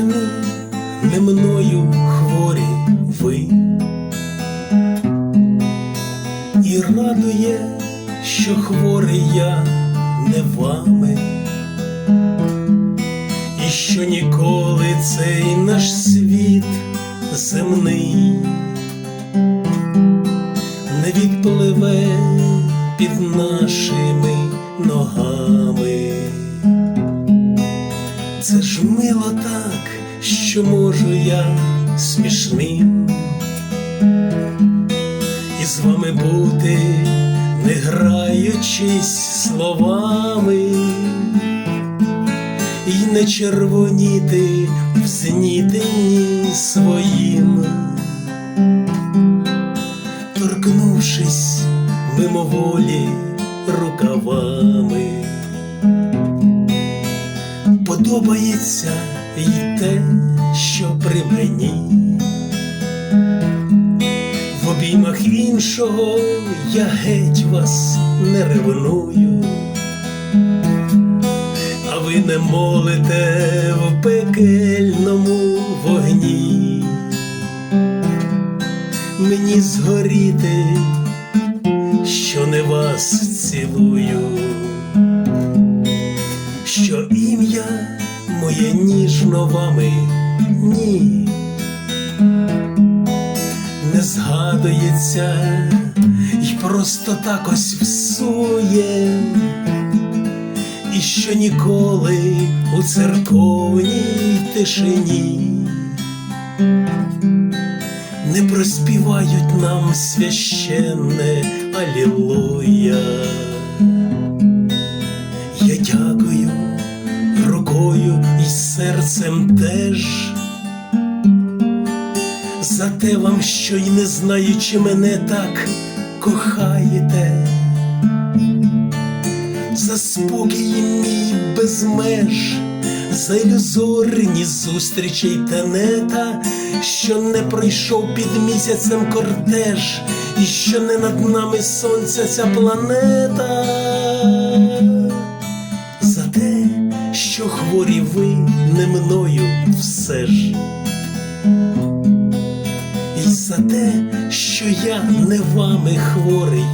не мною хворі ви, і радує, що хворий я не вами, і що ніколи цей наш світ земний не відпливе під нашими ногами. Це ж мило так, що можу я смішним. І з вами бути, не граючись словами, і не червоніти в знітенні своїм, торкнувшись мимоволі рукавами. Подобається й те, що при мені. В обіймах іншого я геть вас не ревную, а ви не молите в пекельному вогні. Мені згоріти, що не вас цілую що ім'я моє ніжно вами ні, не згадується й просто так ось всує, і що ніколи у церковній тишині не проспівають нам священне Алілуя. Рукою і серцем теж. За те вам, що й не знаючи мене так кохаєте, за спокій мій без меж, за ілюзорні зустрічі й тенета, що не пройшов під місяцем кортеж, і що не над нами сонця ця планета хворі ви не мною все ж, і за те, що я не вами хворий,